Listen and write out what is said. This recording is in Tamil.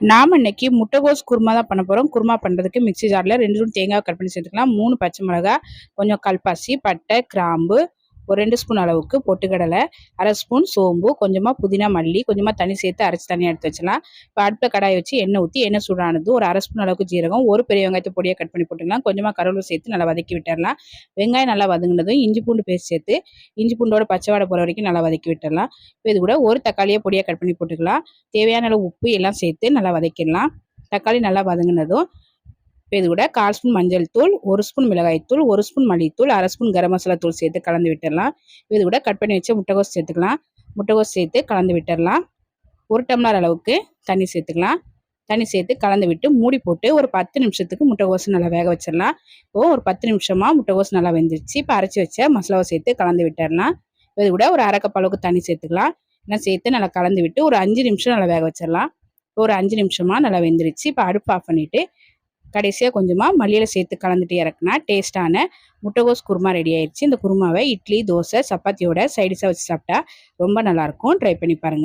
நாம் இன்றைக்கி முட்டைகோஸ் குருமா தான் பண்ண போகிறோம் குருமா பண்ணுறதுக்கு மிக்ஸி ஜாரில் ரெண்டு ரூம் தேங்காய் கட் பண்ணி சேர்த்துக்கலாம். மூணு பச்சை மிளகா கொஞ்சம் கல்பாசி பட்டை கிராம்பு ஒரு ரெண்டு ஸ்பூன் அளவுக்கு பொட்டுக்கடலை அரை ஸ்பூன் சோம்பு கொஞ்சமாக புதினா மல்லி கொஞ்சமாக தண்ணி சேர்த்து அரைச்சி தனியாக எடுத்து வச்சலாம் இப்போ அடுப்பில் கடாயை வச்சு எண்ணெய் ஊற்றி எண்ணெய் சூடானது ஒரு அரை ஸ்பூன் அளவுக்கு ஜீரகம் ஒரு பெரிய வெங்காயத்தை பொடியாக கட் பண்ணி போட்டுக்கலாம். கொஞ்சமாக கருவேப்பிலை சேர்த்து நல்லா வதக்கி விட்டுடலாம். வெங்காயம் நல்லா வதங்கினதும் இஞ்சி பூண்டு பேஸ்ட் சேர்த்து இஞ்சி பூண்டோட பச்சை வாடை போகிற வரைக்கும் நல்லா வதக்கி விட்டுடலாம். இப்போ இது கூட ஒரு தக்காளியை பொடியாக கட் பண்ணி போட்டுக்கலாம். தேவையான அளவு உப்பு எல்லாம் சேர்த்து நல்லா வதக்கிடலாம். தக்காளி நல்லா வதங்கினதும் இப்போ இது கூட கால் ஸ்பூன் மஞ்சள் தூள் ஒரு ஸ்பூன் மிளகாய் தூள் ஒரு ஸ்பூன் மல்லித்தூள் அரை ஸ்பூன் கரம் மசாலா தூள் சேர்த்து கலந்து விட்டுடலாம். இது கூட கட் பண்ணி வச்சு முட்டைகோஸ் சேர்த்துக்கலாம். முட்டைகோஸ் சேர்த்து கலந்து விட்டுடலாம். ஒரு டம்ளர் அளவுக்கு தண்ணி சேர்த்துக்கலாம். தண்ணி சேர்த்து கலந்து விட்டு மூடி போட்டு ஒரு பத்து நிமிஷத்துக்கு முட்டைகோஸ் நல்லா வேக வச்சிடலாம். இப்போது ஒரு பத்து நிமிஷமாக முட்டைகோஸ் நல்லா வெந்துருச்சு. இப்போ அரைச்சி வச்ச மசாலாவை சேர்த்து கலந்து விட்டுடலாம். இது கூட ஒரு அரை கப் அளவுக்கு தண்ணி சேர்த்துக்கலாம். எல்லாம் சேர்த்து நல்லா கலந்து விட்டு ஒரு அஞ்சு நிமிஷம் நல்லா வேக வச்சிடலாம். ஒரு அஞ்சு நிமிஷமாக நல்லா வெந்துருச்சு. இப்போ அடுப்பு ஆஃப் பண்ணிவிட்டு கடைசியாக கொஞ்சமாக மல்லியில் சேர்த்து கலந்துட்டு இறக்குனா டேஸ்ட்டான முட்டைகோஸ் குருமா ரெடி ஆயிடுச்சு. இந்த குருமாவை இட்லி தோசை சப்பாத்தியோட சைடிஷாக வச்சு சாப்பிட்டா ரொம்ப நல்லாயிருக்கும் ட்ரை பண்ணி பாருங்கள்